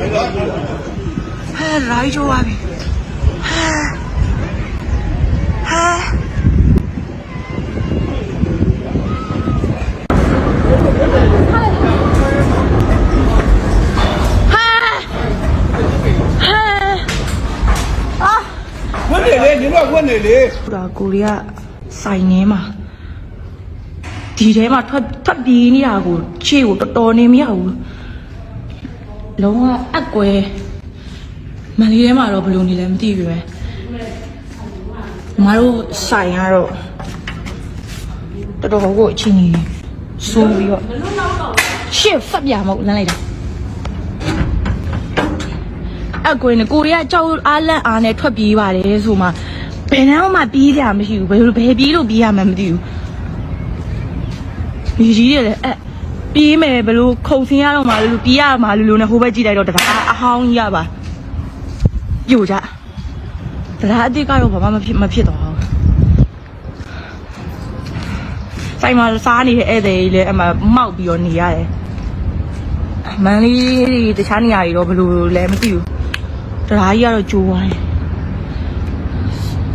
ဟဲ့ရိုင်းချိုးပါပြီဟဲ့ဟဲ့ဟဲ့ဝတ်နေလေညီမဝတ်နေလေဟိုဒါကိုရီးယားစိုင်နေမှာဒီထဲမှာထွက်ထွက်ပြေးနေတာကိုခြေကိုတော်တော်နေမရဘူး လုံးဝအက်ကွဲမန်လေးထဲမှာတော့ဘယ်လိုနေလဲမသိဘူးပဲမတို့ဆိုင်ကတော့တော်တော်ကိုအချင်းကြီးဆိုးပြီးတော့ရှစ်ဖတ်ပြမဟုတ်လမ်းလိုက်တာအကွေနဲ့ကိုရီးယားကြောက်အားလန့်အားနဲ့ထွက်ပြေးပါတယ်ဆိုမှဘယ်နှမ်းမှပြေးကြမရှိဘူးဘယ်လိုဘယ်ပြေးလို့ပြေးရမှန်းမသိဘူးဒီကြီးတွေလည်းအဲ့ ပြေးမယ်ဘယ်လိုခုံဆင်းရတော့မှလို့ပြေးရမှာလို့လို့နဲ့ဟိုဘက်ကြည့်လိုက်တော့တရားအဟောင်းကြီးရပါပြိုကြတရားအစ်စ်ကတော့ဘာမှမဖြစ်မဖြစ်တော့ဘူးဆိုင်မှာစားနေတဲ့ဧည့်သည်ကြီးလည်းအမှမောက်ပြီးတော့နေရတယ်မန်လေးတခြားနေရာတွေတော့ဘယ်လိုလဲမသိဘူးတရားကြီးကတော့ကြိုးသွားတယ်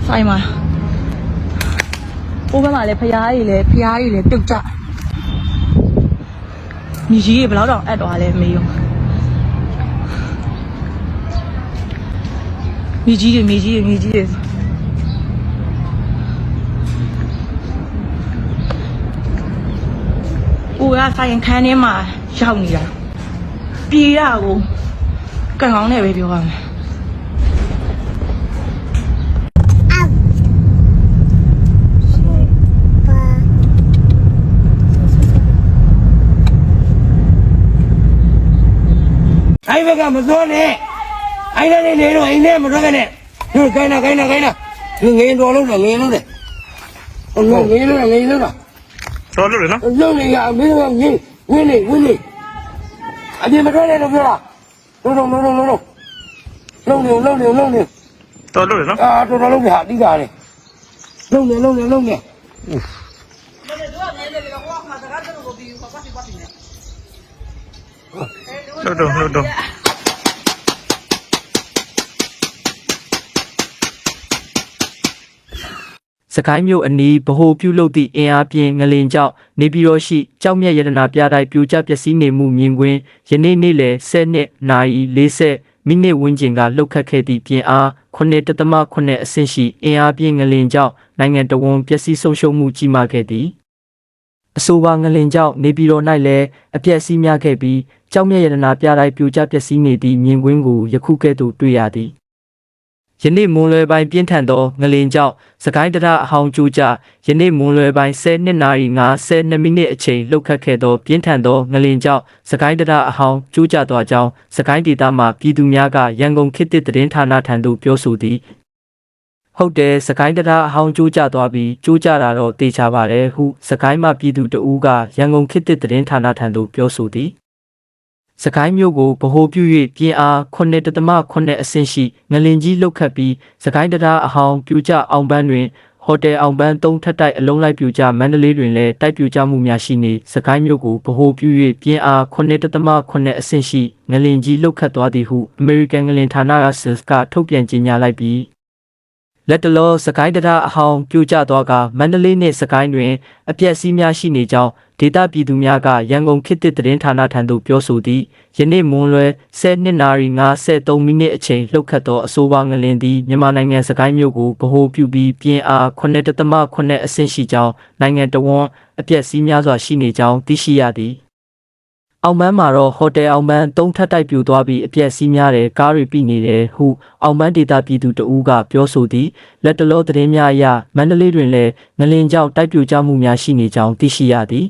ဆိုင်မှာဟိုဘက်မှာလည်းဖျားကြီးလည်းဖျားကြီးလည်းပြုတ်ကြ မြေကြီးတွေဘယ်တော့တော့အပ်သွားလဲမေးရောမြေကြီးတွေမြေကြီးတွေမြေကြီးတွေကိုကဆိုင်ခန်းထဲမှာရောက်နေတာပြေးရကိုကံကောင်းနဲ့ပဲပြောရမယ် အဲ့ဘက်ကမစွန်းနဲ့အဲ့ဒါနဲ့နေတော့အိမ်ထဲမထွက်နဲ့ဟိုခိုင်းတာခိုင်းတာခိုင်းတာဒီငင်းတော်လုံးတယ်ငင်းလုံးတယ်ဟိုငင်းလုံးငင်းလုံးတာတော်လို့လေနော်လုံးနေရမင်းကငင်းဝင်းနေဝင်းနေအပြင်မထွက်နဲ့လို့ပြောတာလုံးလုံးလုံးလုံးလုံးလုံးနေလုံးနေလုံးနေတော်လို့လေနော်အာတော်တော်လုံးပြဟာတိတာလေလုံးနေလုံးနေလုံးနေတော်တော်တော်တော် စကိုင်းမြို့အနီးဗဟိုပြုလုပ်သည့်အင်အားပြင်းငလင်ကြောင့်နေပြည်တော်ရှိကြောက်မြတ်ရတနာပြတိုင်းပြိုကျပျက်စီးနေမှုမြင်ကွင်းယနေ့နေ့လယ်7နာရီ40မိနစ်ဝန်းကျင်ကလှုပ်ခတ်ခဲ့သည့်ပြင်အား9.8အဆင့်ရှိအင်အားပြင်းငလင်ကြောင့်နိုင်ငံတော်ဝန်ပျက်စီးဆုံးရှုံးမှုကြီးမားခဲ့သည်အဆိုပါငလင်ကြောင့်နေပြည်တော်၌လည်းအပျက်စီးများခဲ့ပြီးကြောက်မြတ်ရတနာပြတိုင်းပြိုကျပျက်စီးနေသည့်မြင်ကွင်းကိုယခုကဲ့သို့တွေ့ရသည် ယနေ့မွန်လွယ်ပိုင်းပြင်းထန်သောငလင်ကြောင့်စကိုင်းတရအဟောင်းကျိုးကျယနေ့မွန်လွယ်ပိုင်း10နာရီ52မိနစ်အချိန်လှုပ်ခတ်ခဲ့သောပြင်းထန်သောငလင်ကြောင့်စကိုင်းတရအဟောင်းကျိုးကျသွားကြောင်းစကိုင်းဒေသမှပြည်သူများကရန်ကုန်ခေတ်သစ်သတင်းဌာနထံသို့ပြောဆိုသည်ဟုတ်တယ်စကိုင်းတရအဟောင်းကျိုးကျသွားပြီးကျိုးကျတာတော့တေချာပါတယ်ဟုစကိုင်းမှပြည်သူတဦးကရန်ကုန်ခေတ်သစ်သတင်းဌာနထံသို့ပြောဆိုသည် စကိုင်းမြို့ကိုဗဟိုပြု၍ပြင်းအား9.8အဆင့်ရှိငလင်ကြီးလှုပ်ခတ်ပြီးစကိုင်းတရားအဟောင်းပြူကျအောင်ပန်းတွင်ဟိုတယ်အောင်ပန်း၃ထပ်တိုက်အလုံးလိုက်ပြူကျမန္တလေးတွင်လည်းတိုက်ပြူကျမှုများရှိနေစကိုင်းမြို့ကိုဗဟိုပြု၍ပြင်းအား9.8အဆင့်ရှိငလင်ကြီးလှုပ်ခတ်သွားသည်ဟုအမေရိကန်ငလင်ဌာနကစစ်ကထုတ်ပြန်ကြေညာလိုက်ပြီး လက်တလောစကိုင်းတရားအဟောင်းပြိုကျသွားကမန္တလေးနှင့်စကိုင်းတွင် အပြက်စီးများရှိနေကြောင်းဒေသပြည်သူများကရန်ကုန်ခေတ်သစ်သတင်းဌာနထံသို့ပြောဆိုသည်ယနေ့မွန်လွယ်12နာရီ53မိနစ်အချိန်လှုပ်ခတ်သောအဆိုပါငလင်သည်မြန်မာနိုင်ငံစကိုင်းမြို့ကိုဗဟိုပြုပြီးပြင်းအား9.8အဆင့်ရှိကြောင်းနိုင်ငံတော်ဝန်အပြက်စီးများစွာရှိနေကြောင်းသိရှိရသည် အောင်မန်းမှာတော့ဟိုတယ်အောင်မန်းသုံးထပ်တိုက်ပြိုသွားပြီးအပြက်စီးများတယ်ကားတွေပြိနေတယ်ဟုအောင်မန်းဒေတာပြည်သူတဦးကပြောဆိုသည်လက်တလောသတင်းများအရမန္တလေးတွင်လည်းငလင်ကြောင့်တိုက်ပြိုကျမှုများရှိနေကြောင်းသိရှိရသည်